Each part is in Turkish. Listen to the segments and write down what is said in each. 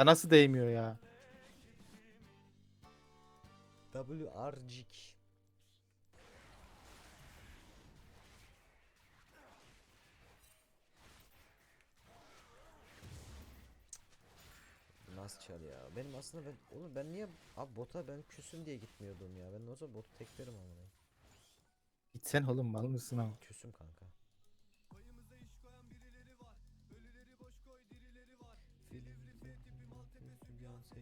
Ya nasıl değmiyor ya? WRGik. Nasıl çal ya? Benim aslında ben oğlum ben niye abi bota ben küsüm diye gitmiyordum ya. Ben o zaman botu teklerim ama. Gitsen oğlum mal mısın ama? Küsüm kanka.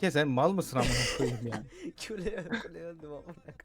Sen mal mısın amına koyayım ya? Kule öldüm amına koyayım.